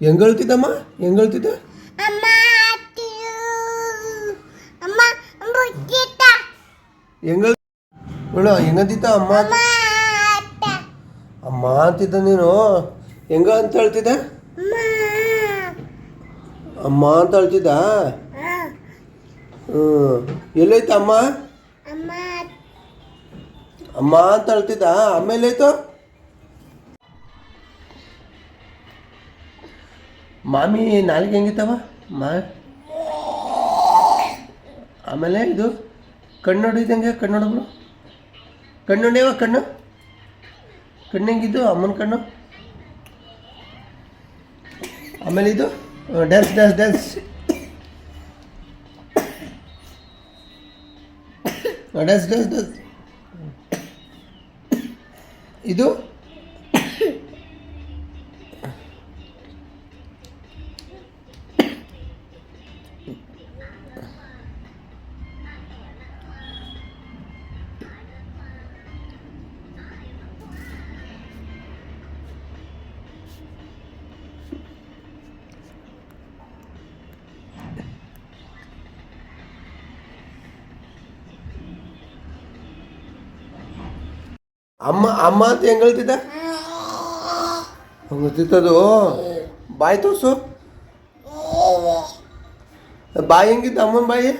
ಹೆಂಗ್ ಹೇಳ್ತಿದ್ದಮ್ಮ? ಹೆಂಗ್ ನೋಡ ಹೆಂಗಂತಿದ್ದ ಅಮ್ಮ ಅಮ್ಮ ಅಂತಿದ್ದ ನೀನು? ಹೆಂಗ ಅಂತ ಹೇಳ್ತಿದ್ದ? ಅಮ್ಮ. ಅಂತ ಹೇಳ್ತಿದ್ದ? ಹ್ಞೂ ಎಲ್ಲೈತ ಅಮ್ಮ? ಅಮ್ಮ ಅಮ್ಮ ಅಂತ ಹೇಳ್ತಿದ್ದ? ಆಮೇಲೆ ಆಯ್ತು ಮಾಮಿ, ನಾಲ್ಗೆ ಹೆಂಗಿತ್ತವ ಮಾ. ಆಮೇಲೆ ಇದು ಕಣ್ಣು ಹೊಡಿದಂಗೆ ಕಣ್ಣು ಹೊಡಬ್ರು ಕಣ್ಣು ನೋಡ್ಯವ ಕಣ್ಣು? ಕಣ್ಣು ಹೆಂಗಿದ್ದು? ಅಮ್ಮನ ಕಣ್ಣು? ಆಮೇಲೆ ಇದು dance dance dance dance dance dance ಇದು ಅಮ್ಮ ಅಮ್ಮ ಅಂತ ಹೆಂಗ್ ಹೇಳ್ತಿದ್ದ? ಗೊತ್ತಿತ್ತದು ಬಾಯಿ ತೋರಿಸು. ಬಾಯಿ ಹೆಂಗಿತ್ತು ಅಮ್ಮನ ಬಾಯಿ?